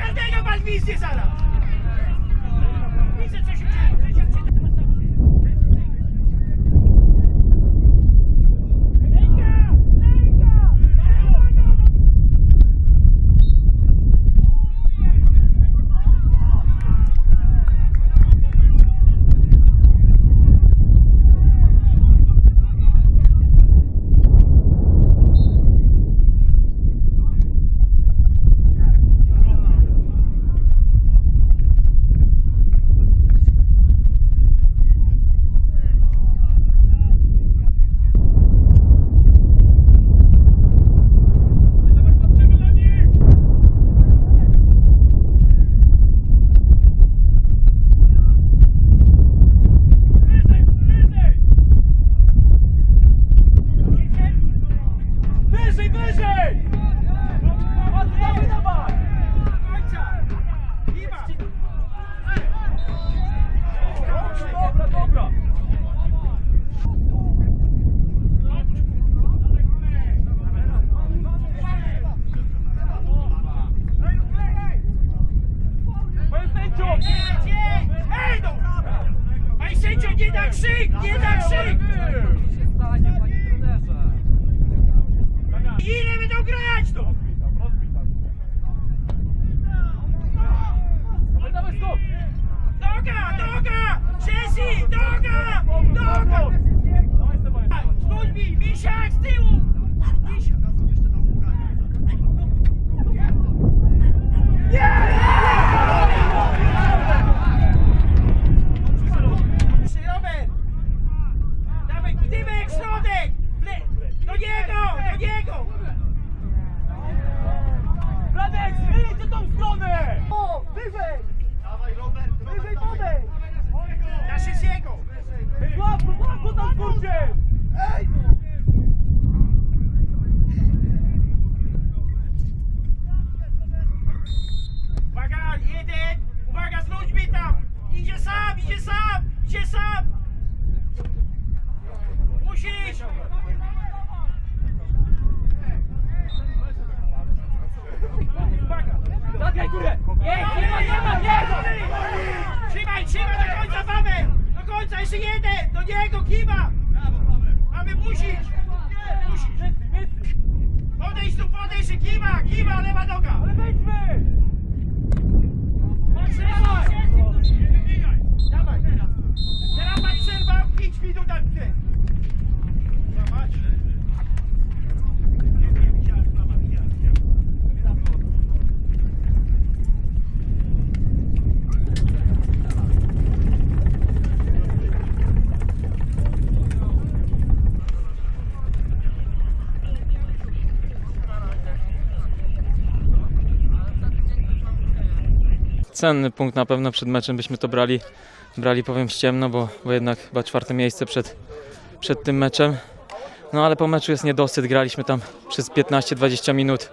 Perché io malvisi sarà? Ano? Noga! Z ludźmi, misiak z Idzie sam! Musisz! Zatkaj górę! Nie, nie nie ma, nie ma! Trzymaj, trzymaj do końca, Paweł! Do końca, jeszcze jeden! Do niego, kiwa! Mamy, musisz! Musisz! Podejdź tu, podejdź, kiwa, kiwa, lewa noga! Cenny punkt na pewno przed meczem byśmy to brali, brali powiem ściemno, bo, bo jednak chyba czwarte miejsce przed, przed tym meczem. No ale po meczu jest niedosyt, graliśmy tam przez 15-20 minut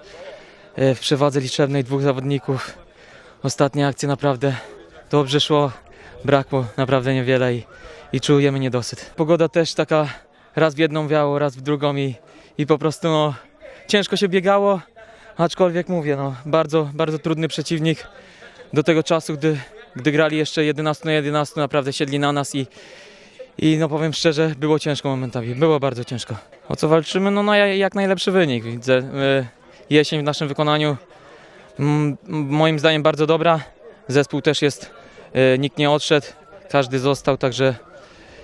e, w przewadze liczebnej dwóch zawodników. Ostatnie akcje naprawdę dobrze szło, brakło naprawdę niewiele i, i czujemy niedosyt. Pogoda też taka raz w jedną wiało, raz w drugą i, i po prostu no, ciężko się biegało, aczkolwiek mówię, no, bardzo, bardzo trudny przeciwnik do tego czasu, gdy, gdy grali jeszcze 11 na 11, naprawdę siedli na nas i, i no powiem szczerze, było ciężko momentami, było bardzo ciężko. O co walczymy? No ja- jak najlepszy wynik. Widzę, y, jesień w naszym wykonaniu moim zdaniem bardzo dobra. Zespół też jest, y, nikt nie odszedł, każdy został, także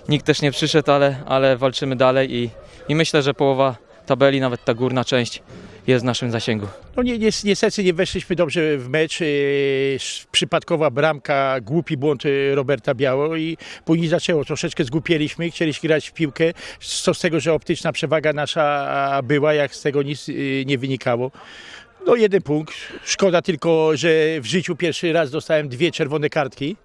nikt też nie przyszedł, ale, ale walczymy dalej i, i myślę, że połowa tabeli, nawet ta górna część jest w naszym zasięgu. No nie, nie, niestety nie weszliśmy dobrze w mecz. e, Przypadkowa bramka, głupi błąd e, Roberta Biało i później zaczęło. Troszeczkę zgłupieliśmy, chcieliśmy grać w piłkę. Co z tego, że optyczna przewaga nasza była, jak z tego nic e, nie wynikało. No jeden punkt. Szkoda tylko, że w życiu pierwszy raz dostałem dwie czerwone kartki.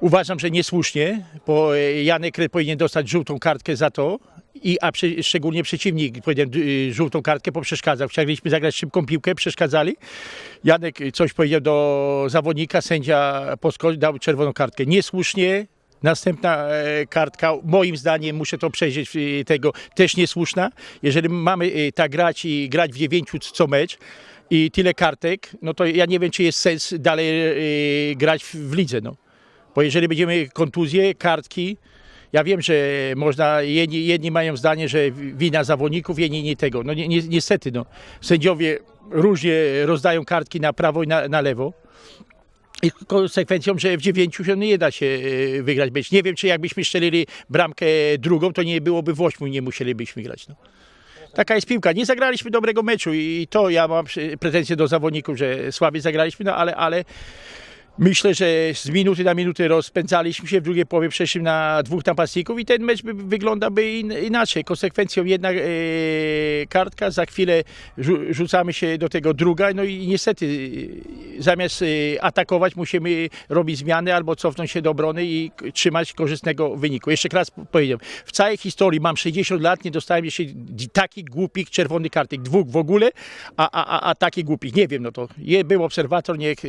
Uważam, że niesłusznie, bo Janek powinien dostać żółtą kartkę za to, i, a przy, szczególnie przeciwnik powinien y, żółtą kartkę, bo przeszkadzał. Chcieliśmy zagrać szybką piłkę, przeszkadzali. Janek coś powiedział do zawodnika, sędzia posko- dał czerwoną kartkę. Niesłusznie. Następna e, kartka, moim zdaniem, muszę to przejrzeć y, tego, też niesłuszna. Jeżeli mamy y, tak grać i grać w dziewięciu co mecz i tyle kartek, no to ja nie wiem, czy jest sens dalej grać w lidze. No. Bo jeżeli będziemy kontuzje, kartki, ja wiem, że można, jedni, jedni mają zdanie, że wina zawodników, inni nie tego. No ni, ni, niestety, no. Sędziowie różnie rozdają kartki na prawo i na, na lewo. I konsekwencją, że w dziewięciu się nie da się e, wygrać mecz. Nie wiem, czy jakbyśmy strzelili bramkę drugą, to nie byłoby w ośmiu, nie musielibyśmy grać. No. Taka jest piłka. Nie zagraliśmy dobrego meczu i to ja mam pretensje do zawodników, że słabiej zagraliśmy, no ale, ale Myślę, że z minuty na minutę rozpędzaliśmy się, w drugiej połowie przeszliśmy na dwóch napastników i ten mecz by, wyglądałby in, inaczej. Konsekwencją jedna e, kartka, za chwilę rzu, rzucamy się do tego druga, no i niestety e, zamiast e, atakować musimy robić zmiany albo cofnąć się do obrony i trzymać korzystnego wyniku. Jeszcze raz powiedziałem, w całej historii mam 60 lat, nie dostałem jeszcze takich głupich czerwonych kartek, dwóch w ogóle, a, a, a, a takich głupich, nie wiem, no to je, był obserwator, niech e,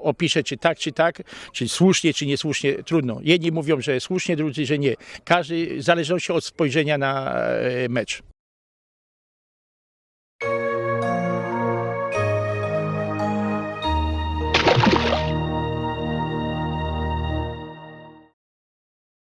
opisze czy tak, czy tak, czy słusznie, czy niesłusznie, trudno. Jedni mówią, że słusznie, drudzy, że nie. Każdy, w zależności od spojrzenia na e, mecz.